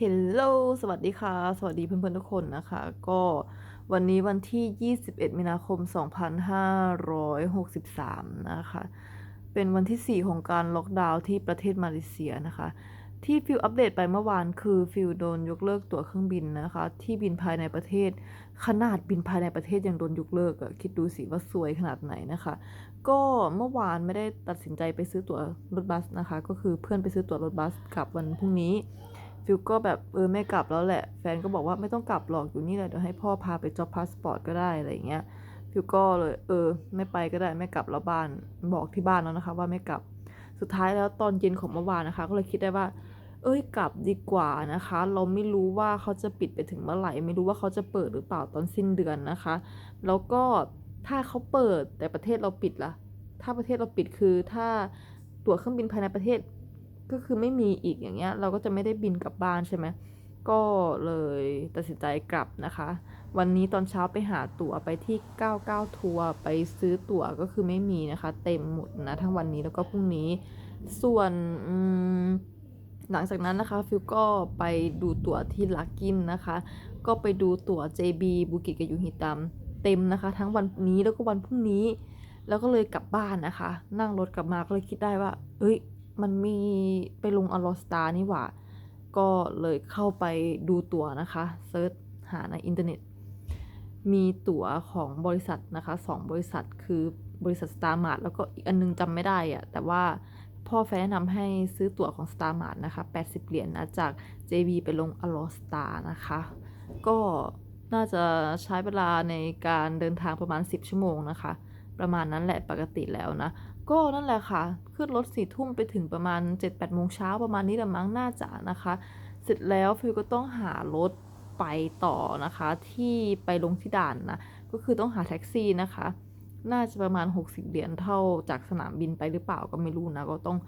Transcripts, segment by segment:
เฮลโลสวัสดีค่ะ สวัสดีเพื่อนๆทุกคนนะคะ ก็วันนี้วันที่ 21 มีนาคม 2563 นะคะ เป็นวันที่ 4 ของการล็อกดาวน์ที่ประเทศมาเลเซียนะคะ ที่ฟิลอัปเดตไปเมื่อวานคือฟิลโดนยกเลิกตั๋วเครื่องบินนะคะ ที่บินภายในประเทศ ขนาดบินภายในประเทศยังโดนยกเลิกอะคิดดูสิว่าสวยขนาดไหนนะคะ ก็เมื่อวานไม่ได้ตัดสินใจไปซื้อตั๋วรถบัสนะคะ ก็คือเพื่อนไปซื้อตั๋วรถบัสกลับวันพรุ่งนี้ ฟิลก็แบบเออไม่กลับแล้วแหละ แฟนก็บอกว่าไม่ต้องกลับหรอกอยู่นี่แหละเดี๋ยวให้พ่อพาไปจ็อบพาสปอร์ตก็ได้อะไรอย่างเงี้ยฟิลก็เลยเออ ไม่ไปก็ได้ไม่กลับแล้วบ้านบอกที่บ้านแล้วนะคะ ว่าไม่กลับสุดท้ายแล้วตอนเย็นของเมื่อวานนะคะ ก็เลยคิดได้ว่า เอ้ยกลับดีกว่านะคะ เราไม่รู้ว่าเขาจะปิดไปถึงเมื่อไหร่ ไม่รู้ว่าเขาจะเปิดหรือเปล่าตอนสิ้นเดือนนะคะ แล้วก็ถ้าเขาเปิดแต่ประเทศเราปิดล่ะ ถ้าประเทศเราปิดคือถ้าตั๋วเครื่องบินภายในประเทศ ก็คือไม่มีอีกอย่างเงี้ย เราก็จะไม่ได้บินกลับบ้านใช่ไหมก็เลยตัดสินใจกลับนะคะ วันนี้ตอนเช้าไปหาตั๋วไปที่ 99 ทัวร์ไปซื้อตั๋วก็คือไม่มีนะคะ เต็มหมดนะทั้งวันนี้แล้วก็พรุ่งนี้ ส่วนหลังจากนั้นนะคะฟิลก็ไปดูตั๋วที่ลักกินนะคะ ก็ไปดูตั๋ว JB บุกิกับยูฮิตัมเต็มนะคะ ทั้งวันนี้แล้วก็วันพรุ่งนี้ แล้วก็เลยกลับบ้านนะคะ นั่งรถกลับมาก็เลยคิดได้ว่า เอ้ย มันมีไปลงอลอสตานี่หว่า ก็เลยเข้าไปดูตั๋วนะคะเซิร์ชหาในอินเทอร์เน็ต มีตั๋วของบริษัทนะคะสองบริษัทคือบริษัท Star Mart แล้วก็อีกอันนึงจำไม่ได้อะแต่ว่าพ่อแฟนแนะนำให้ซื้อตั๋วของ Star Mart นะคะ 80 เหรียญนะจาก JB ไปลงอลอสตานะคะ ก็น่าจะใช้เวลาในการเดินทางประมาณ 10 ชั่วโมงนะคะ ประมาณนั้นแหละปกติแล้วนะ ก็นั่นแหละค่ะ ขึ้นรถสี่ทุ่มไปถึงประมาณ7-8โมงเช้าประมาณนี้ละมั้งน่าจะนะคะ เสร็จแล้วฟิลก็ต้องหารถไปต่อนะคะ ที่ไปลงที่ด่านนะก็คือต้องหาแท็กซี่นะคะ น่าจะประมาณ 60 เหรียญเท่าจากสนามบินไปหรือเปล่าก็ไม่รู้นะ ก็ต้อง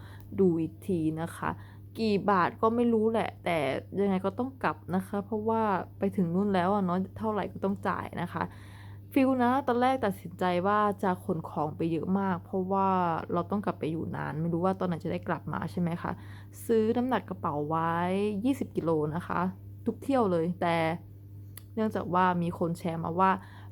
ดูอีกทีนะคะ กี่บาทก็ไม่รู้แหละ แต่ยังไงก็ต้องกลับนะคะ เพราะว่าไปถึงนู่นแล้วเนาะเท่าไหร่ก็ต้องจ่ายนะคะ ฟิลนะตอนแรกตัดสินใจว่าจะขนของไปเยอะมาก เพราะว่าเราต้องกลับไปอยู่นาน ไม่รู้ว่าตอนไหนจะได้กลับมาใช่ไหมคะซื้อน้ำหนักกระเป๋าไว้ 20 กิโลนะคะ ทุกเที่ยวเลยแต่เนื่องจากว่ามีคนแชร์มาว่า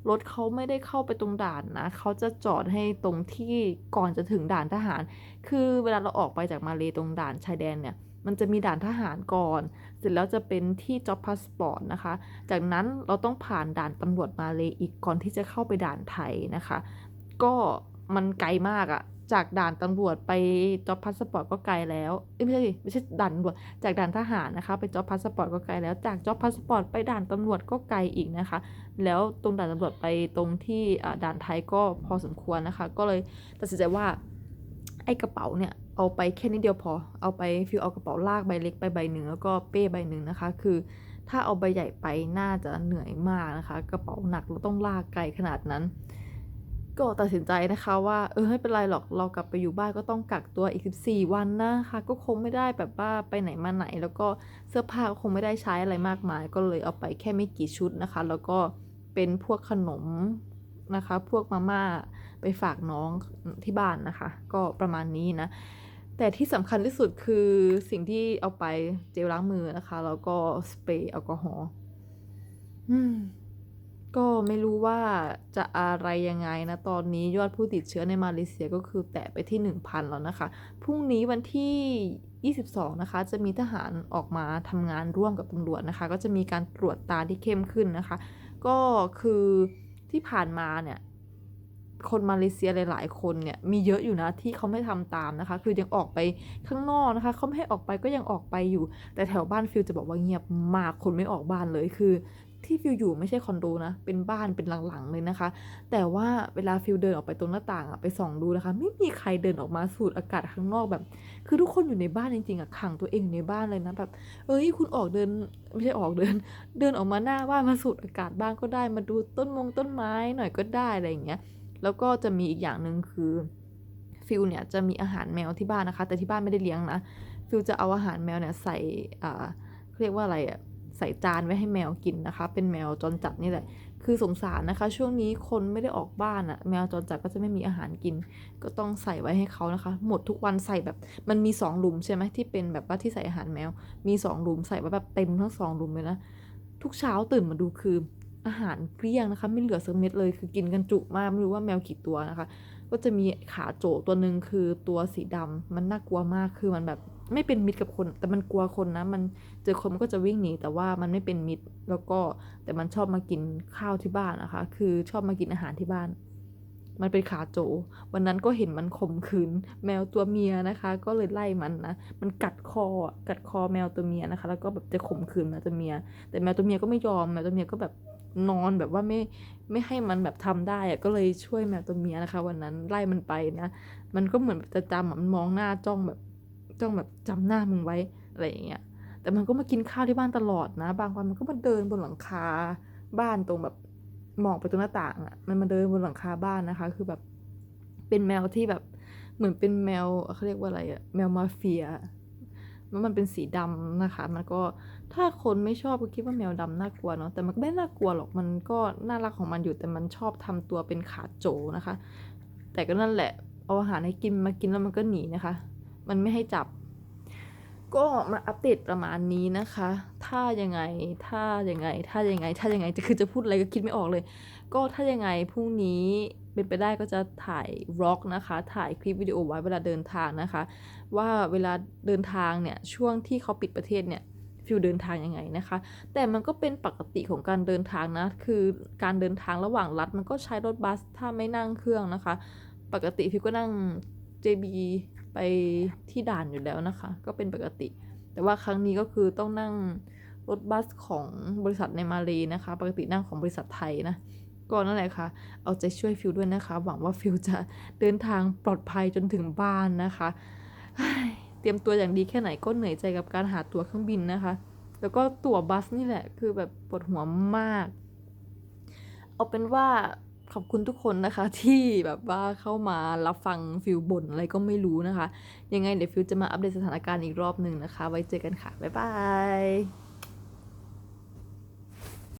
รถเขาไม่ได้เข้าไปตรงด่านนะเขาจะจอดให้ตรงที่ก่อนจะถึงด่านทหาร คือเวลาเราออกไปจากมาเลตรงด่านชายแดนเนี่ย มันจะมีด่านทหารก่อน เสร็จแล้วจะเป็นที่จ็อบพาสปอร์ตนะคะ จากนั้นเราต้องผ่านด่านตำรวจมาเลยอีกก่อนที่จะเข้าไปด่านไทยนะคะ ก็มันไกลมากอะ จากด่านตำรวจไป job passport ก็ไกลแล้วไม่ใช่ดิไม่ใช่ด่านตำรวจจากด่านทหารนะคะ ไป job passport ก็ไกลแล้วจาก job passport ไปด่านตำรวจก็ไกลอีกนะคะ แล้วตรงด่านตำรวจไปตรงที่ด่านไทยก็พอสมควรนะคะ ก็เลยตัดสินใจว่าไอ้กระเป๋าเนี่ยเอาไปแค่นิดเดียวพอเอาไปฟิลเอากระเป๋าลากใบเล็กไปใบหนึ่งแล้วก็เป้ใบหนึ่งนะคะ คือถ้าเอาใบใหญ่ไปน่าจะเหนื่อยมากนะคะ กระเป๋าหนักเราต้องลากไกลขนาดนั้น ก็ตัดสินใจนะคะว่าเออไม่เป็นไรหรอกเรากลับไปอยู่บ้านก็ต้องกักตัวอีก 14 วันนะคะก็คงไม่ได้แบบว่าไปไหนมาไหน แล้วก็เสื้อผ้าก็คงไม่ได้ใช้อะไรมากมาย ก็เลยเอาไปแค่ไม่กี่ชุดนะคะ แล้วก็เป็นพวกขนมนะคะ พวกมาม่าไปฝากน้องที่บ้านนะคะ ก็ประมาณนี้นะ แต่ที่สำคัญที่สุดคือสิ่งที่เอาไปเจลล้างมือนะคะ แล้วก็สเปรย์แอลกอฮอล์อืม ก็ไม่รู้ว่าจะอะไรยังไงนะ ตอนนี้ยอดผู้ติดเชื้อในมาเลเซียก็คือแตะไปที่ 1,000 แล้วนะคะ พรุ่งนี้วันที่ 22 นะคะ จะมีทหารออกมาทำงานร่วมกับตำรวจนะคะ ก็จะมีการตรวจตาที่เข้มขึ้นนะคะ ก็คือที่ผ่านมาเนี่ยคนมาเลเซียหลาย ๆ คนเนี่ยมีเยอะอยู่นะที่เขาไม่ทำตามนะคะ คือยังออกไปข้างนอกนะคะเขาไม่ให้ออกไปก็ยังออกไปอยู่ แต่แถวบ้านฟิลจะบอกว่าเงียบมากคนไม่ออกบ้านเลยคือ ที่ฟิลอยู่ไม่ใช่คอนโดนะ เป็นบ้านเป็นหลังๆเลยนะคะ แต่ว่าเวลาฟิลเดินออกไปตรงหน้าต่างอะไปส่องดูนะคะ ไม่มีใครเดินออกมาสูดอากาศข้างนอกแบบ คือทุกคนอยู่ในบ้านจริงๆอะขังตัวเองอยู่ในบ้านเลยนะแบบ เอ้ยคุณออกเดินไม่ใช่ออกเดิน เดินออกมาหน้าบ้านมาสูดอากาศบ้างก็ได้ มาดูต้นมงต้นไม้หน่อยก็ได้อะไรอย่างเงี้ย แล้วก็จะมีอีกอย่างหนึ่งคือฟิลเนี่ยจะมีอาหารแมวที่บ้านนะคะ แต่ที่บ้านไม่ได้เลี้ยงนะฟิลจะเอาอาหารแมวเนี่ยใส่อ่าเรียกว่าอะไรอะ ใส่จานไว้ให้แมวกินนะคะ เป็นแมวจรจัดนี่แหละ คือสงสารนะคะ ช่วงนี้คนไม่ได้ออกบ้านอะแมวจรจัดก็จะไม่มีอาหารกิน ก็ต้องใส่ไว้ให้เขานะคะ หมดทุกวันใส่แบบ มันมีสองหลุมใช่ไหมที่เป็นแบบว่าที่ใส่อาหารแมว มีสองหลุมใส่ไว้แบบเต็มทั้งสองหลุมเลยนะ ทุกเช้าตื่นมาดูคืออาหารเกลี้ยงนะคะ ไม่เหลือสักเม็ดเลย คือกินกันจุมาก ไม่รู้ว่าแมวกี่ตัวนะคะ ก็จะมีขาโจตัวหนึ่งคือตัวสีดำมันน่ากลัวมากคือมันแบบไม่เป็นมิตรกับคน แต่มันกลัวคนนะ มันเจอคนมันก็จะวิ่งหนีแต่ว่ามันไม่เป็นมิตรแล้วก็แต่มันชอบมากินข้าวที่บ้านนะคะ คือชอบมากินอาหารที่บ้าน มันเป็นขาโจ วันนั้นก็เห็นมันข่มขืนแมวตัวเมียนะคะ ก็เลยไล่มันนะ มันกัดคอ กัดคอแมวตัวเมียนะคะ แล้วก็แบบจะข่มขืนแมวตัวเมีย แต่แมวตัวเมียก็ไม่ยอม แมวตัวเมียก็แบบนอนแบบว่าไม่ไม่ให้มันแบบทำได้อะก็เลยช่วยแมวตัวเมียนะคะ วันนั้นไล่มันไปนะ มันก็เหมือนจะจำมันมองหน้าจ้องแบบจ้องแบบจำหน้ามึงไว้อะไรอย่างเงี้ย แต่มันก็มากินข้าวที่บ้านตลอดนะ บางวันมันก็มาเดินบนหลังคาบ้านตรงแบบ มองไปตรงหน้าต่างอะ่ะ มันมาเดินบนหลังคาบ้านนะคะ คือแบบ เป็นแมวที่แบบ เหมือนเป็นแมวเขาเรียกว่าอะไรอะแมวมาเฟียแล้วมันเป็นสีดำนะคะ มันก็ถ้าคนไม่ชอบก็คิดว่าแมวดำน่ากลัวเนาะ แต่มันก็ไม่น่ากลัวหรอก มันก็น่ารักของมันอยู่ แต่มันชอบทำตัวเป็นขาโจนะคะ แต่ก็นั่นแหละ เอาอาหารให้กินมากินแล้วมันก็หนีนะคะ มันไม่ให้จับ ก็มาอัปเดตประมาณนี้นะคะ ถ้ายังไง ถ้ายังไง ถ้ายังไง ถ้ายังไง จะคือจะพูดอะไรก็คิดไม่ออกเลย ก็ถ้ายังไงพรุ่งนี้เป็นไปได้ก็จะถ่ายร็อกนะคะ ถ่ายคลิปวิดีโอไว้เวลาเดินทางนะคะ ว่าเวลาเดินทางเนี่ยช่วงที่เขาปิดประเทศเนี่ยฟิลเดินทางยังไงนะคะ แต่มันก็เป็นปกติของการเดินทางนะ คือการเดินทางระหว่างรัฐมันก็ใช้รถบัสถ้าไม่นั่งเครื่องนะคะ ปกติฟิวก็นั่ง JB ไปที่ด่านอยู่แล้วนะคะ ก็เป็นปกติ แต่ว่าครั้งนี้ก็คือต้องนั่งรถบัสของบริษัทในมาเลยนะคะ ปกตินั่งของบริษัทไทยนะก็นั่นแหละค่ะ เอาใจช่วยฟิวด้วยนะคะ หวังว่าฟิวจะเดินทางปลอดภัยจนถึงบ้านนะคะ เตรียมตัวอย่างดีแค่ไหนก็เหนื่อยใจกับการหาตั๋วเครื่องบินนะคะ แล้วก็ตั๋วบัสนี่แหละ คือแบบปวดหัวมาก เอาเป็นว่า ขอบคุณทุกคนนะคะ ที่แบบว่าเข้ามารับฟังฟิลบ่นอะไรก็ไม่รู้นะคะ ยังไงเดี๋ยวฟิลจะมาอัปเดตสถานการณ์อีกรอบหนึ่งนะคะ ไว้เจอกันค่ะ บ๊ายบาย